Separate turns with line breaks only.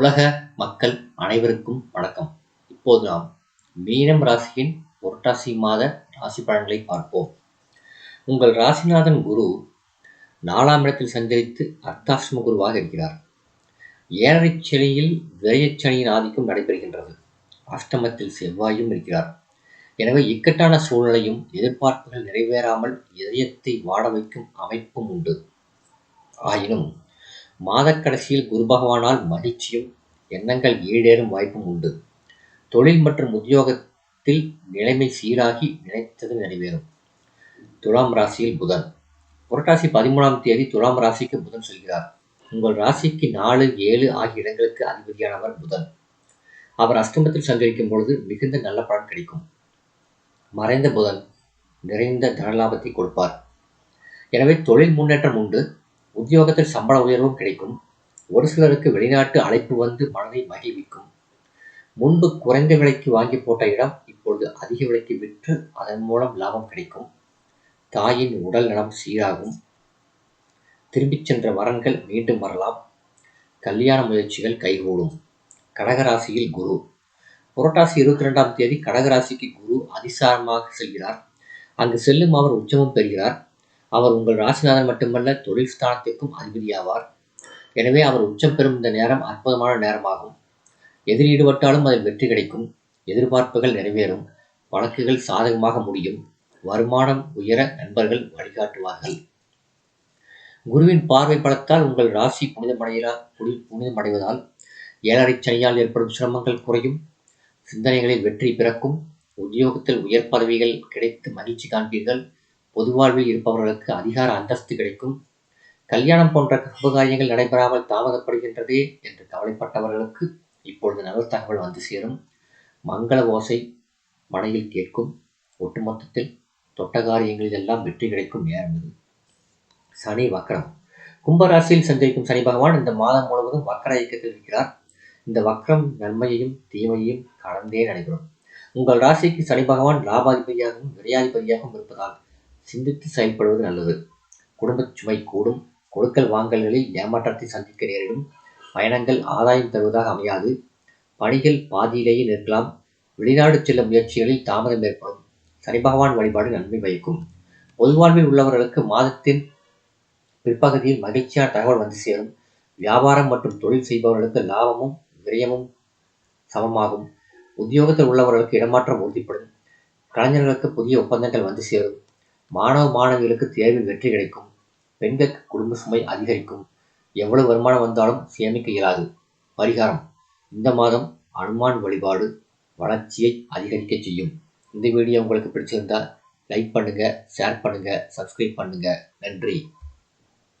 உலக மக்கள் அனைவருக்கும் வணக்கம். இப்போது நாம் மீனம் ராசியின் புரட்டாசி மாத ராசி பலன்களை பார்ப்போம். உங்கள் ராசிநாதன் குரு நாலாம் இடத்தில் சஞ்சரித்து அர்த்தாசிரம குருவாக இருக்கிறார். ஏழரை சனியில் விரயச்சனியின் ஆதிக்கம் நடைபெறுகின்றது. அஷ்டமத்தில் செவ்வாயும் இருக்கிறார். எனவே இக்கட்டான சூழ்நிலையும் எதிர்பார்ப்புகள் நிறைவேறாமல் இதயத்தை வாட வைக்கும் அமைப்பும் உண்டு. ஆயினும் மாதக்கடைசியில் குரு பகவானால் மகிழ்ச்சியும் எண்ணங்கள் ஈடேறும் வாய்ப்பும் உண்டு. தொழில் மற்றும் உத்தியோகத்தில் நிலைமை சீராகி நினைத்தது நிறைவேறும். துலாம் ராசியில் புதன். புரட்டாசி பதிமூணாம் தேதி துலாம் ராசிக்கு புதன் செல்கிறார். உங்கள் ராசிக்கு நாலு ஏழு ஆகிய இடங்களுக்கு அதிபதியானவர் புதன். அவர் அஷ்டமத்தில் சஞ்சரிக்கும் பொழுது மிகுந்த நல்ல பலன் கிடைக்கும். மறைந்த புதன் நிறைந்த தனலாபத்தை கொடுப்பார். எனவே தொழில் முன்னேற்றம் உண்டு. உத்தியோகத்தில் சம்பள உயர்வும் கிடைக்கும். ஒரு சிலருக்கு வெளிநாட்டு அழைப்பு வந்து மனதை மகிழ்விக்கும். முன்பு குறைந்த விலைக்கு வாங்கி போட்ட இடம் இப்பொழுது அதிக விலைக்கு விற்று அதன் மூலம் லாபம் கிடைக்கும். தாயின் உடல் நலம் சீராகும். திரும்பிச் சென்ற வரன்கள் மீண்டும் வரலாம். கல்யாண முயற்சிகள் கைகூடும். கடகராசியில் குரு. புரட்டாசி இருபத்தி ரெண்டாம் தேதி கடகராசிக்கு குரு அதிசாரமாக செல்கிறார். அங்கு செல்லும் அவர் உச்சமும் பெறுகிறார். அவர் உங்கள் ராசிநாதன் மட்டுமல்ல தொழில் ஸ்தானத்திற்கும் அதிபதியாவார். எனவே அவர் உச்சம் பெறும் இந்த நேரம் அற்புதமான நேரமாகும். எதிர் ஈடுபட்டாலும் அதில் வெற்றி கிடைக்கும். எதிர்பார்ப்புகள் நிறைவேறும். வழக்குகள் சாதகமாக முடியும். வருமானம் உயர நண்பர்கள் வழிகாட்டுவார்கள். குருவின் பார்வை பலத்தால் உங்கள் ராசி புனிதமடைகிறா புனி புனிதமடைவதால் ஏழரை சனியால் ஏற்படும் சிரமங்கள் குறையும். சிந்தனைகளில் வெற்றி பிறக்கும். உத்தியோகத்தில் உயர் பதவிகள் கிடைத்து மகிழ்ச்சி காண்பீர்கள். பொதுவாழ்வில் இருப்பவர்களுக்கு அதிகார அந்தஸ்து கிடைக்கும். கல்யாணம் போன்ற சுபகாரியங்கள் நடைபெறாமல் தாமதப்படுகின்றதே என்று கவலைப்பட்டவர்களுக்கு இப்பொழுது நல்ல தகவல் வந்து சேரும். மங்கள ஓசை மனையில் கேட்கும். ஒட்டுமொத்தத்தில் தொட்ட காரியங்களில் எல்லாம் வெற்றி கிடைக்கும் நேரம் இது. சனி வக்ரம் கும்பராசியில் சஞ்சரிக்கும் சனி பகவான் இந்த மாதம் முழுவதும் வக்கர இயக்கத்தில் இருக்கிறார். இந்த வக்ரம் நன்மையையும் தீமையையும் கடந்தே நடைபெறும். உங்கள் ராசிக்கு சனி பகவான் லாபாதிபதியாகவும் விரையாதிபதியாகவும் இருப்பதால் சிந்தித்து செயல்படுவது நல்லது. குடும்பச் சுமை கூடும். கொடுக்கல் வாங்கல்களில் ஏமாற்றத்தை சந்திக்க நேரிடும். பயணங்கள் ஆதாயம் தருவதாக அமையாது. பணிகள் பாதியிலேயே நிற்கலாம். வெளிநாடு செல்லும் முயற்சிகளில் தாமதம் ஏற்படும். சனி பகவான் வழிபாடு நன்மை வைக்கும் பொது வாழ்வில் உள்ளவர்களுக்கு மாதத்தின் பிற்பகுதியில் மகிழ்ச்சியான தகவல் வந்து சேரும். வியாபாரம் மற்றும் தொழில் செய்பவர்களுக்கு லாபமும் விரயமும் சமமாகும். உத்தியோகத்தில் உள்ளவர்களுக்கு இடமாற்றம் உறுதிப்படும். கலைஞர்களுக்கு புதிய ஒப்பந்தங்கள் வந்து சேரும். மாணவ மாணவிகளுக்கு தேர்வில் வெற்றி கிடைக்கும். பெண்களுக்கு குடும்ப சுமை அதிகரிக்கும். எவ்வளவு வருமானம் வந்தாலும் சேமிக்க இயலாது. பரிகாரம். இந்த மாதம் அனுமான் வழிபாடு வளர்ச்சியை அதிகரிக்க செய்யும். இந்த வீடியோ உங்களுக்கு பிடிச்சிருந்தால் லைக் பண்ணுங்கள் ஷேர் பண்ணுங்கள் சப்ஸ்கிரைப் பண்ணுங்கள் நன்றி.